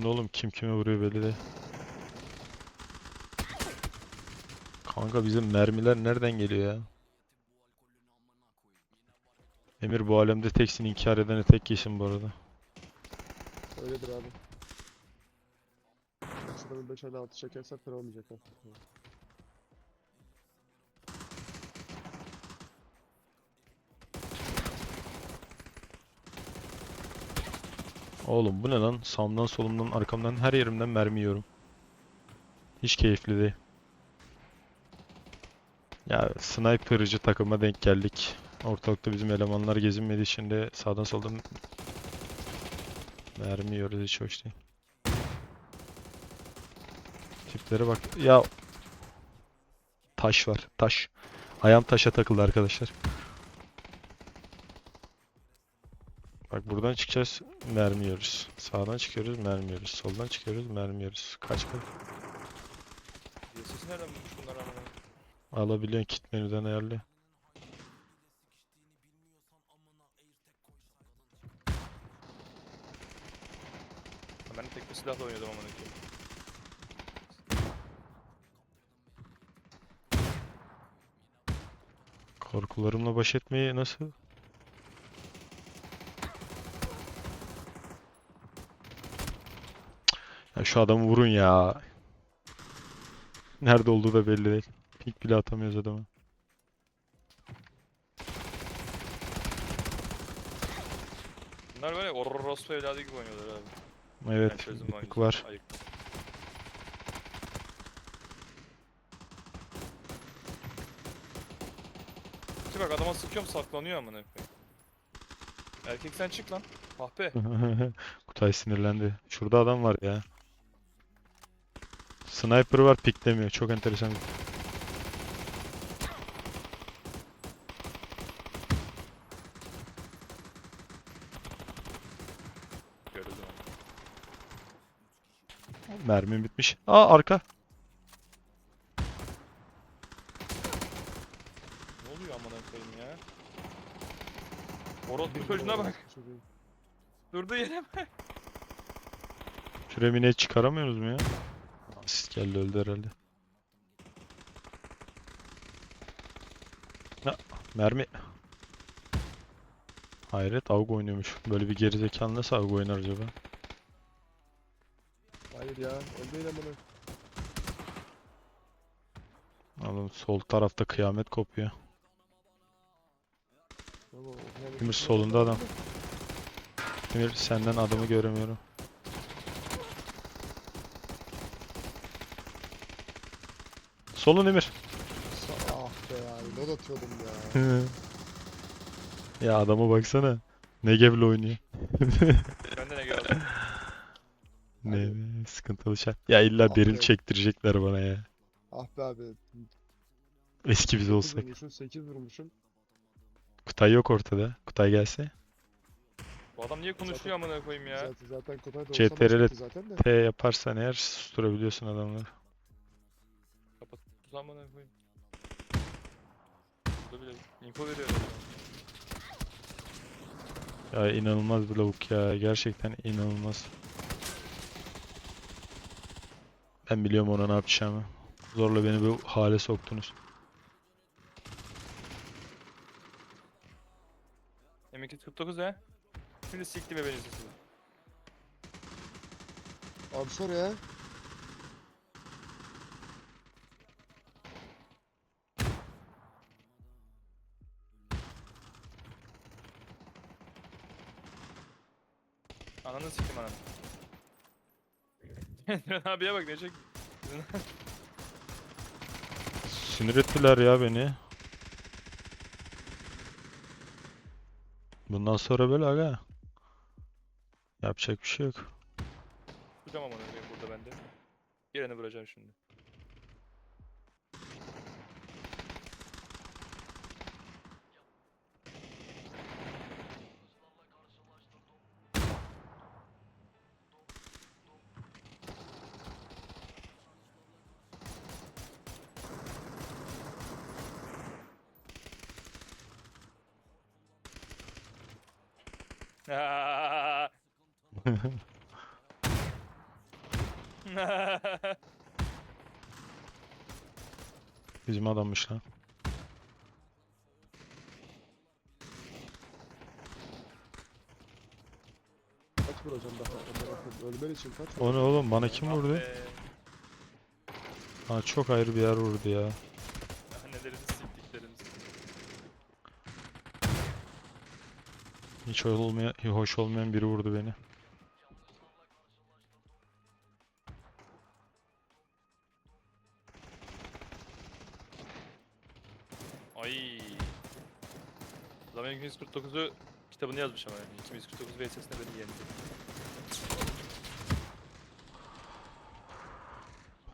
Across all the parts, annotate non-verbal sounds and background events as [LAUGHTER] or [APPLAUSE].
Ne oğlum kim kime vuruyor belli değil. Kanka bizim mermiler nereden geliyor ya? Emir bu alemde teksin inkar edene tek yeşim bu arada. Öyledir abi. Şurada bir 5 ile 6 çekersen fena olmayacak ha. Oğlum bu ne lan? Sağımdan solumdan arkamdan her yerimden mermi yiyorum. Hiç keyifli değil. Ya sniper'cı takıma denk geldik. Ortalıkta bizim elemanlar gezinmedi şimdi sağdan soldan mermi yiyoruz hiç hoş değil. Tiplere bak. Ya taş var. Taş. Ayağım taşa takıldı arkadaşlar. Bak buradan çıkacağız, mermi yiyoruz. Sağdan çıkıyoruz, mermi yiyoruz. Soldan çıkıyoruz, mermi yiyoruz. Kaç kaç. Sesi nereden bulmuş bunlar amına? Alabiliyorsun kit menüden ayarlı. Ben tek bir silahla oynuyordum amına koyayım. Korkularımla baş etmeyi nasıl? Ya şu adamı vurun ya. Nerede olduğu da belli değil. Pink bile atamıyoruz adamı. Bunlar böyle orospu evladı gibi oynuyorlar abi. Evet, çözdüm bir oyuncuyu. var. Ayıp. Ki bak adama sıkıyorum saklanıyor amına koyayım. Erkek sen çık lan. Ah be. [LAUGHS] Kutay sinirlendi. Şurada adam var ya. Sniper var piklemiyor. Çok enteresan. Mermim bitmiş. Aa arka. Ne oluyor amına koyayım ya? Orospu çocuğuna bak. Durduğu yere bak. Şuraya mine çıkaramıyoruz mu ya? Geldi öldü herhalde. Ya, mermi. Hayret AUG oynuyormuş. Böyle bir gerizekalı nasıl AUG oynar acaba? Hayır ya. Öldü yine bunu. Oğlum sol tarafta kıyamet kopuyor. Tamam, şey solunda adam. Emir senden adamı göremiyorum. Solun Emir. Ah be ya. Load atıyordum ya. [LAUGHS] Ya adama baksana. Negev'le oynuyor. Ben de [LAUGHS] ne gördüm. Ne sıkıntılı şey. Ya illa Ah beril be. çektirecekler bana ya. Ah be abi. Eski biz 9 olsak. vurmuşum, 8 vurmuşum. Kutay yok ortada. Kutay gelse. Bu adam niye konuşuyor amına koyayım ya? Zaten, zaten Kutay da CTRL olsa zaten de. T yaparsan eğer susturabiliyorsun adamları. Tuz amına koyayım. Burada bile info veriyor. Ya inanılmaz bir lavuk ya. Gerçekten inanılmaz. Ben biliyorum ona ne yapacağımı. Zorla beni bu hale soktunuz. M2 49 he? Şimdi sikti be beni sesi. Abi sor ya. Ananı siktim ananı. [LAUGHS] Kendren abiye bak ne çek. Sinir ettiler ya beni. Bundan sonra böyle aga. Yapacak bir şey yok. Tutacağım koyayım burada bende. Geleni vuracağım şimdi. [LAUGHS] Bizim adammış lan. Kaç vuracağım daha onlara bakın. Ölmen için kaç O ne oğlum bana kim vurdu? Ha çok ayrı bir yer vurdu ya. Hiç olmayan, hoş olmayan biri vurdu beni. Ay. Zaman 249'u kitabını yazmış ama yani. 249 VSS'ne beni yendi.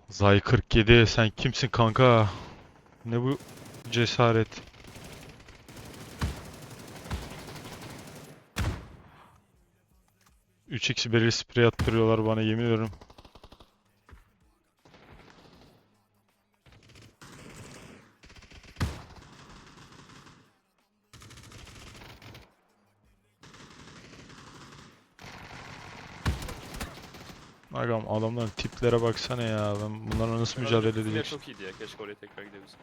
Zay 47 sen kimsin kanka? Ne bu cesaret? Üç x beril sprey attırıyorlar bana yemin ediyorum. Agam adamların tiplere baksana ya. Ben bunlarla nasıl mücadele edeceksin? çok iyiydi ya. Keşke oraya tekrar gidebilsem.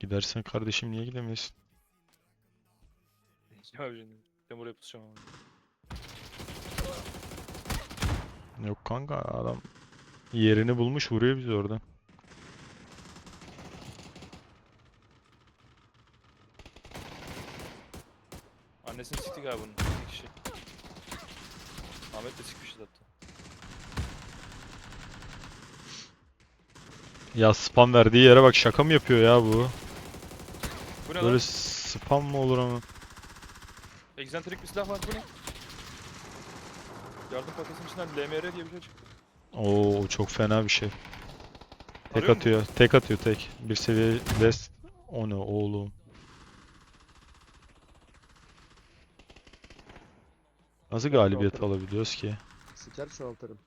Gidersin kardeşim niye gidemiyorsun? [LAUGHS] Ya şimdi. Ben buraya pusacağım ama. Yok kanka adam yerini bulmuş vuruyor bizi oradan. Annesini siktik abi bunun. İki kişi. Ahmet de sikmişti zaten. Ya spam verdiği yere bak şaka mı yapıyor ya bu? Bu ne Böyle lan? spam mı olur ama? Egzantrik bir silah var bu ne? Yardım paketinin içinden LMR diye bir şey çıktı. Oo çok fena bir şey. Tek Arıyor mu? atıyor. Tek atıyor tek. Bir seviye less. O ne oğlum? Nasıl galibiyet alabiliyoruz ki? Siker çoğaltırım.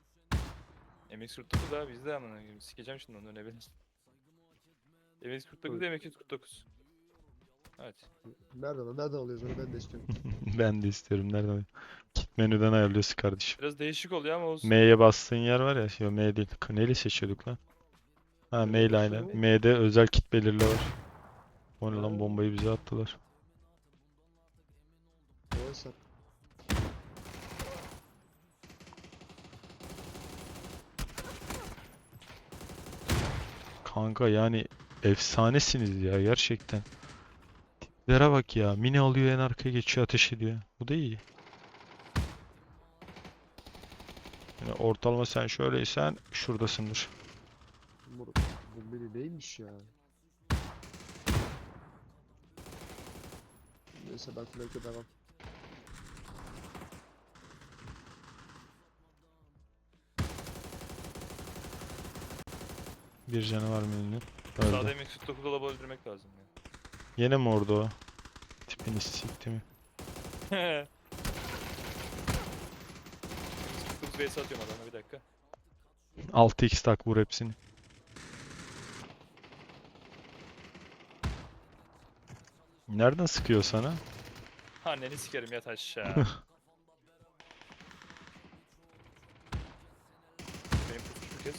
MX-49 daha bizde amına koyayım. Sikeceğim şimdi onu ne bileyim. MX-49 değil MX-49. Evet. Nereden nereden alıyoruz onu ben de istiyorum. [LAUGHS] Ben de istiyorum. Nereden? Kit menüden ayarlıyorsun kardeşim. Biraz değişik oluyor ama olsun. M'ye bastığın yer var ya. Yok M değil. Neyle seçiyorduk lan? Ha M ile aynen. M'de özel kit belirle var. O ne lan bombayı bize attılar. Hesap. Kanka yani efsanesiniz ya gerçekten. Tiplere bak ya. Mini alıyor en arkaya geçiyor ateş ediyor. Bu da iyi. Yani ortalama sen şöyleysen şuradasındır. Moruk. Bu biri neymiş ya? Neyse ben flanke devam. Bir canı var Mini'nin. Sağda Öldü. MX-49 dolabı öldürmek lazım ya. Yine mi orada o? Tipini sikti mi? MX-49 vs atıyorum adama bir dakika. 6x tak vur hepsini. Nereden sıkıyor sana? Anneni sikerim yat aşağı. [LAUGHS] Benim tutmuş bir kez.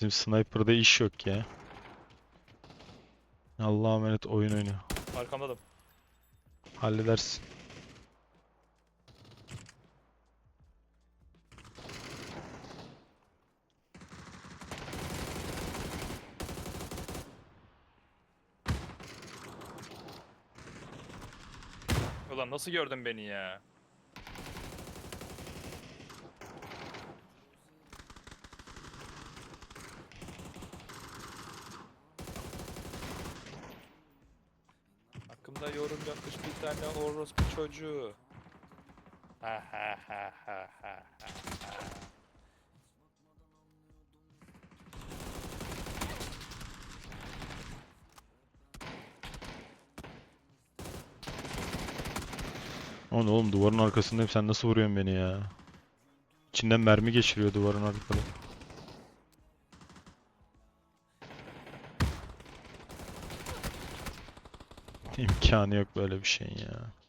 Bizim sniper'da iş yok ya. Allah'a emanet oyun oynuyor. Arkamda adam. Halledersin. Ulan nasıl gördün beni ya? Orospu çocuğu. Ha ha ha ha ha oğlum duvarın arkasındayım sen nasıl vuruyorsun beni ya? İçinden mermi geçiriyor duvarın arkada. İmkanı yok böyle bir şeyin ya.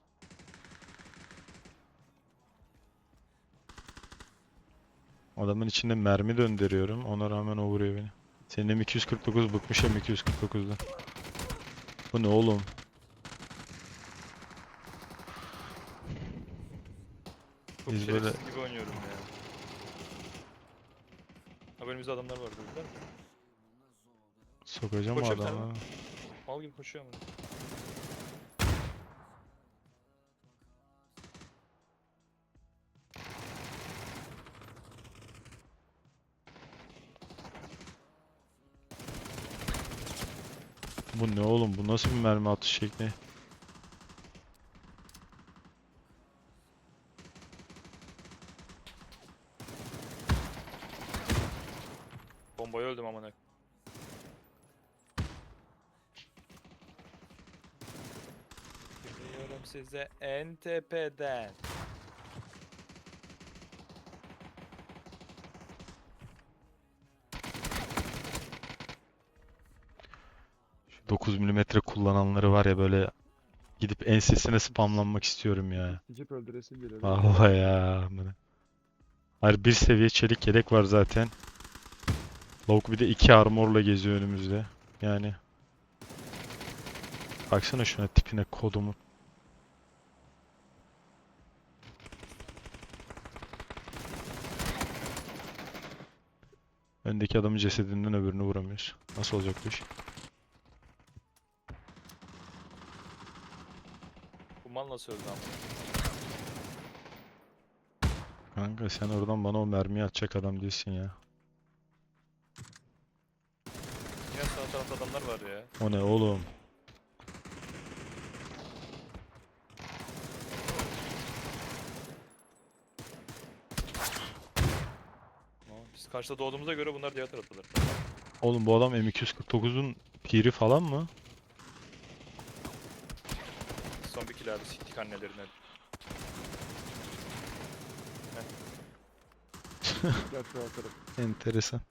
Adamın içinde mermi döndürüyorum. Ona rağmen o vuruyor beni. Senin M249 bıkmış M249'dan. Bu ne oğlum? Çok Biz böyle- gibi oynuyorum ya. Ha önümüzde adamlar var dediler mi? Sokacağım Koşuyor bir adamı. Mal gibi koşuyor mu? Bu ne oğlum? Bu nasıl bir mermi atış şekli? Bombaya öldüm amına. Geliyorum size en tepeden. Şu 9 mm kullananları var ya böyle gidip ensesine spamlanmak istiyorum ya. Cip öldüresi geliyor. Vallahi ya. Hayır bir seviye çelik yelek var zaten. Lavuk bir de iki armorla geziyor önümüzde. Yani. Baksana şuna tipine kodumu. Öndeki adamın cesedinden öbürünü vuramıyoruz. Nasıl olacak bu iş? Nasıl öldü amına? Kanka sen oradan bana o mermiyi atacak adam değilsin ya. Yine sağ tarafta adamlar var ya. O ne oğlum? Biz karşıda doğduğumuza göre bunlar diğer taraftalar. Oğlum bu adam M249'un piri falan mı? Abi siktik atarım. Enteresan.